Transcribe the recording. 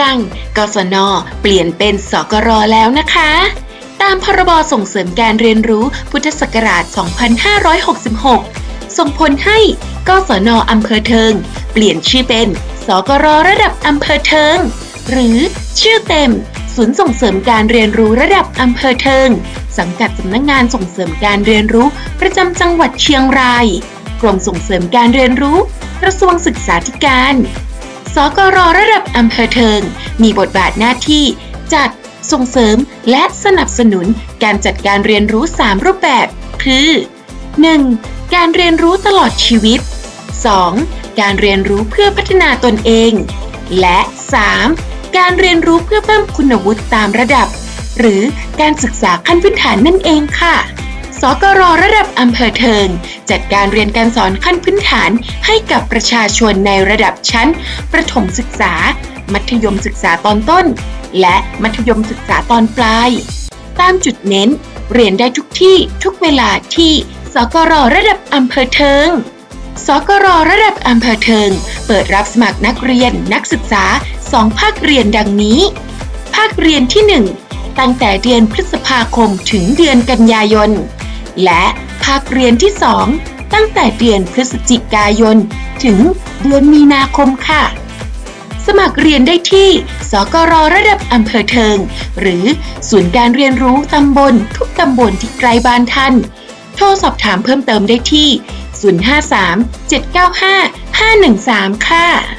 ยังกศนเปลี่ยนเป็นสกรแล้วนะคะ ตามพรบส่งเสริมการเรียนรู้พุทธศักราช 2566 ส่งผลให้กศนอำเภอเทิง เปลี่ยนชื่อเป็นสกรระดับอำเภอเทิง หรือชื่อเต็ม ศูนย์ส่งเสริมการเรียนรู้ระดับอำเภอเทิง สังกัดสำนักงงานส่งเสริมการเรียนรู้ประจำจังหวัดเชียงราย กรมส่งเสริมการเรียนรู้ กระทรวงศึกษาธิการ สกรระดับอำเภอเทิง มีบทบาทหน้าที่จัดส่งเสริมและสนับสนุนการจัดการเรียนรู้ 3 รูปแบบ คือ 1. การเรียนรู้ตลอดชีวิต 2. การเรียนรู้เพื่อพัฒนาตนเอง และ 3. การเรียนรู้เพื่อเพิ่มคุณวุฒิตามระดับ หรือการศึกษาขั้นพื้นฐานนั่นเองค่ะ สกรระดับอำเภอเทิง จัดการเรียนการสอนขั้นพื้นฐานให้กับประชาชนในระดับชั้น ประถมศึกษา มัธยมศึกษาตอนต้น และมัธยมศึกษาตอนปลาย ตามจุดเน้น เรียนได้ทุกที่ทุกเวลาที่สกรระดับอำเภอเทิงสกรระดับอำเภอเทิง เปิดรับสมัครนักเรียนนักศึกษา2ภาคเรียนดังนี้ ภาคเรียนที่ 1 ตั้งแต่เดือนพฤษภาคมถึงเดือนกันยายน และ ภาคเรียนที่ 2 ตั้งแต่เดือนพฤศจิกายน ถึงเดือนมีนาคมค่ะ สมัครเรียนได้ที่ สกรระดับอำเภอเทิง หรือศูนย์การเรียนรู้ตำบลทุกตำบลที่ใกล้บ้านท่าน โทรสอบถามเพิ่มเติมได้ที่ 053 795 513 ค่ะ